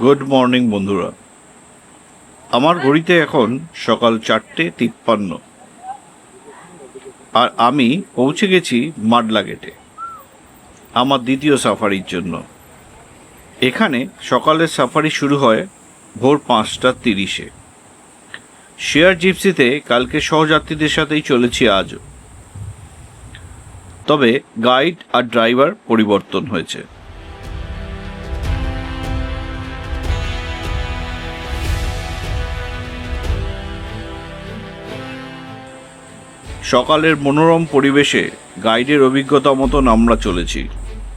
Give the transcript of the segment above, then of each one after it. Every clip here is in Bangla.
গুড মর্নিং বন্ধুরা। আমার ঘড়িতে এখন সকাল চারটে তিপ্পান্ন। আর আমি পৌঁছে গেছি মাডলা গেটে, আমার দ্বিতীয় সাফারির জন্য। এখানে সকালের সাফারি শুরু হয় ভোর পাঁচটা তিরিশে। শেয়ার জিপসিতে কালকে সহযাত্রীদের সাথেই চলেছি আজও। তবে গাইড আর ড্রাইভার পরিবর্তন হয়েছে। সকালের মনোরম পরিবেশে গাইডের অভিজ্ঞতা মতন আমরা চলেছি।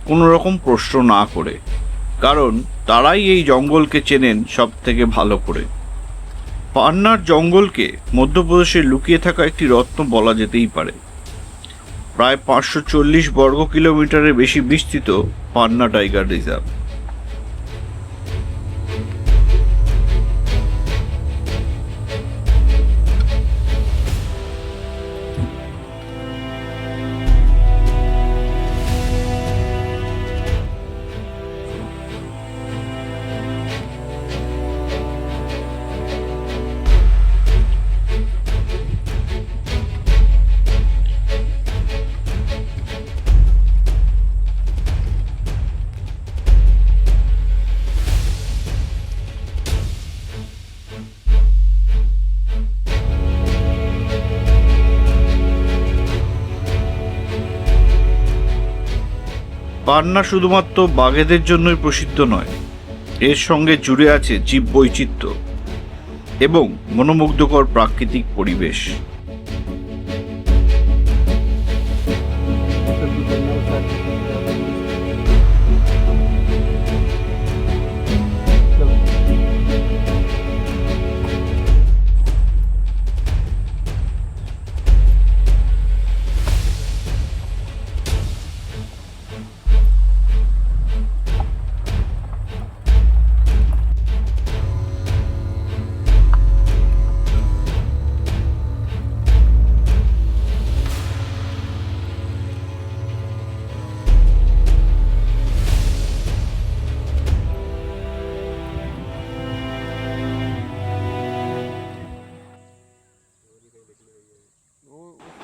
কোনো রকম প্রশ্ন না করে। কারণ তারাই এই জঙ্গলকে চেনেন সব থেকে ভালো করে। পান্নার জঙ্গলকে মধ্যপ্রদেশে লুকিয়ে থাকা একটি রত্ন বলা যেতেই পারে। প্রায় পাঁচশো চল্লিশ বর্গ কিলোমিটারের বেশি বিস্তৃত পান্না টাইগার রিজার্ভ। পান্না শুধুমাত্র বাঘেদের জন্যই প্রসিদ্ধ নয়, এর সঙ্গে জুড়ে আছে জীব বৈচিত্র্য এবং মনোমুগ্ধকর প্রাকৃতিক পরিবেশ।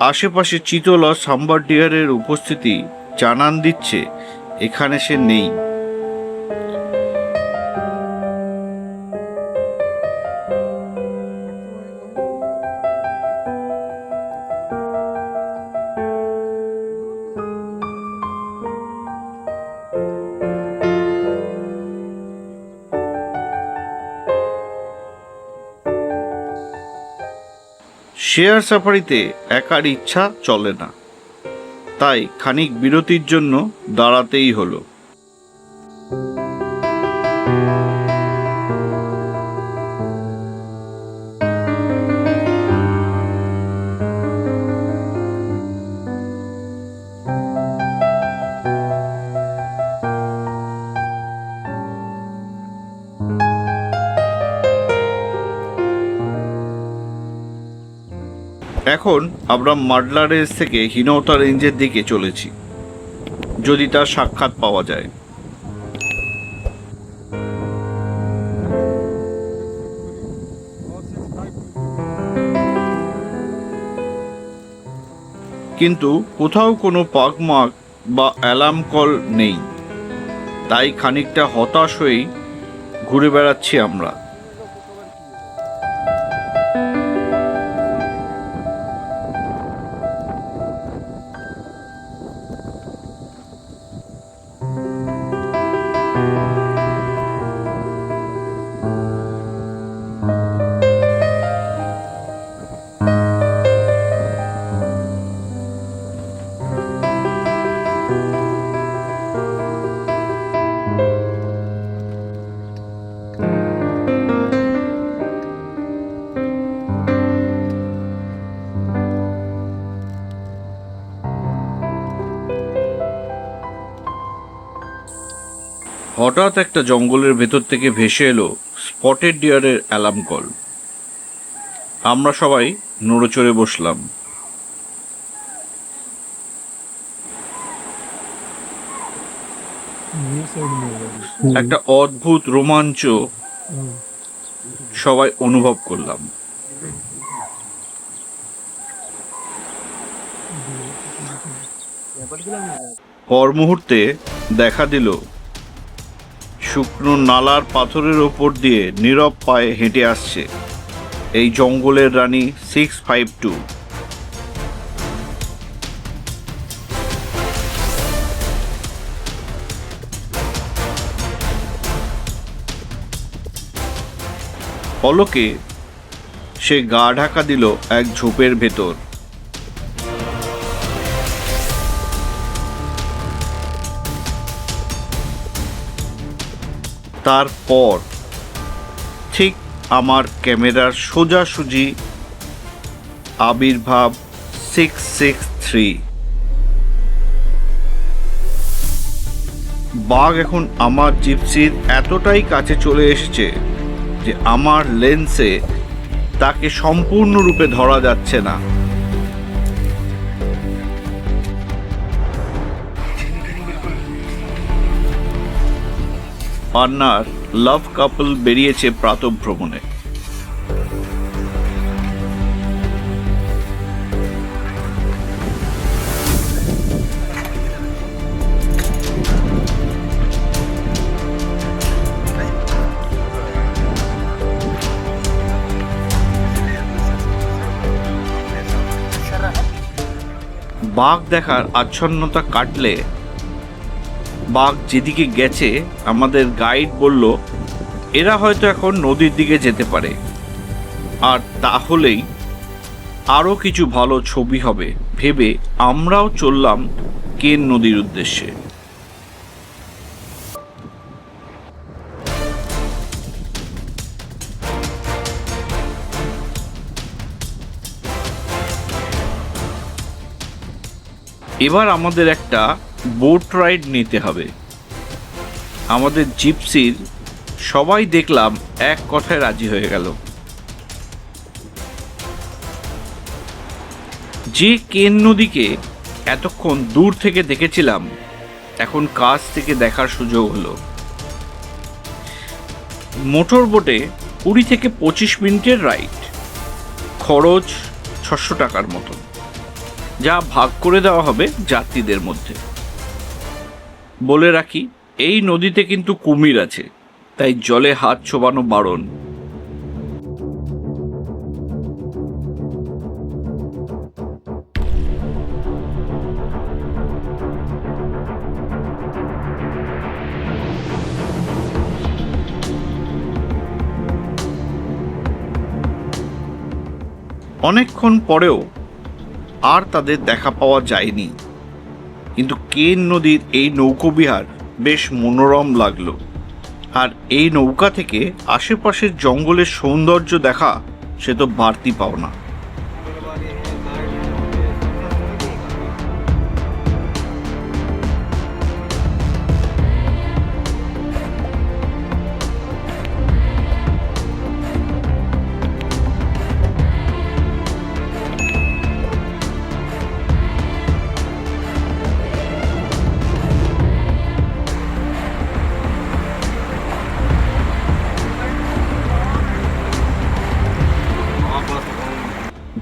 আশেপাশে চিতল আর সাম্বার ডিয়ারের উপস্থিতি জানান দিচ্ছে এখানে সে নেই। শেয়ার সাফারিতে একার ইচ্ছা চলে না। তাই খানিক বিরতির জন্য দাঁড়াতেই হলো। এখন আমরা মাডলা রেঞ্জ থেকে হীনতা রেঞ্জের দিকে চলেছি, যদি তার সাক্ষাৎ পাওয়া যায়। কিন্তু কোথাও কোনো পাকমাক বা অ্যালার্ম কল নেই, তাই খানিকটা হতাশ হয়েই ঘুরে বেড়াচ্ছি আমরা। হঠাৎ একটা জঙ্গলের ভেতর থেকে ভেসে এলো স্পটেড ডিয়ারের অ্যালার্ম কল। আমরা সবাই নড়েচড়ে বসলাম। একটা অদ্ভুত রোমাঞ্চ সবাই অনুভব করলাম। পর মুহূর্তে দেখা দিল শুকনো নালার পাথরের ওপর দিয়ে নীরব পায়ে হেঁটে আসছে। এই জঙ্গলের রানী সিক্স ফাইভ টু। পলকে সে গা ঢাকা দিল এক ঝোপের ভেতর। তারপর ঠিক আমার ক্যামেরার সোজাসুজি আবির্ভাব সিক্স সিক্স থ্রি বাঘ এখন আমার জিপসির এতটাই কাছে চলে এসেছে যে আমার লেন্সে তাকে সম্পূর্ণরূপে ধরা যাচ্ছে না। পান্নার লাভ কাপল বেরিয়েছে প্রাতভ্রমণে। বাঘ দেখার আচ্ছন্নতা কাটলে বাঘ যেদিকে গেছে, আমাদের গাইড বলল, এরা হয়তো এখন নদীর দিকে যেতে পারে। আর তাহলেই আরও কিছু ভালো ছবি হবে। ভেবে আমরাও চললাম কেন নদীর উদ্দেশ্যে। এবার আমাদের একটা বোট রাইড নিতে হবে। আমাদের জিপসির সবাই দেখলাম এক কথায় রাজি হয়ে গেল। যে কেন নদীকে এতক্ষণ দূর থেকে দেখেছিলাম, এখন কাছ থেকে দেখার সুযোগ হলো। মোটর বোটে কুড়ি থেকে পঁচিশ মিনিটের রাইড। খরচ ছশো টাকার মতন, যা ভাগ করে দেওয়া হবে যাত্রীদের মধ্যে। বলে রাখি, এই নদীতে কিন্তু কুমির আছে, তাই জলে হাত ছোবানো বারণ। অনেকক্ষণ পরেও আর তাদের দেখা পাওয়া যায়নি। কিন্তু কেন নদীর এই নৌকোবিহার বেশ মনোরম লাগল? আর এই নৌকা থেকে আশেপাশের জঙ্গলের সৌন্দর্য দেখা সে তো বাড়তি পাওনা।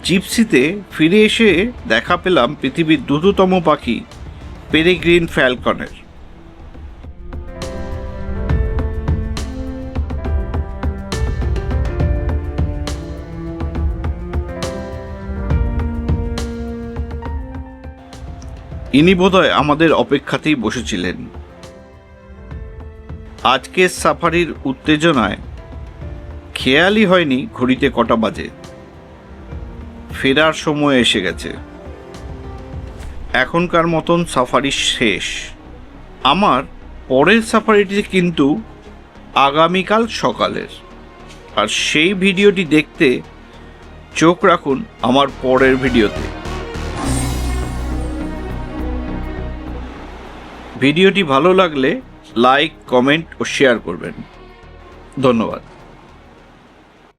জিপসিতে ফিরে এসে দেখা পেলাম পৃথিবীর দ্রুততম পাখি, পেরেগ্রিন ফ্যালকনের। ইনি বোধহয় আমাদের অপেক্ষাতেই বসেছিলেন। আজকের সাফারির উত্তেজনায় খেয়ালই হয়নি ঘড়িতে কটা বাজে। ফেরার সময় এসে গেছে। এখনকার মতন সাফারি শেষ। আমার পরের সাফারিটি কিন্তু আগামীকাল সকালের। আর সেই ভিডিওটি দেখতে চোখ রাখুন আমার পরের ভিডিওতে। ভিডিওটি ভালো লাগলে লাইক, কমেন্ট ও শেয়ার করবেন। ধন্যবাদ।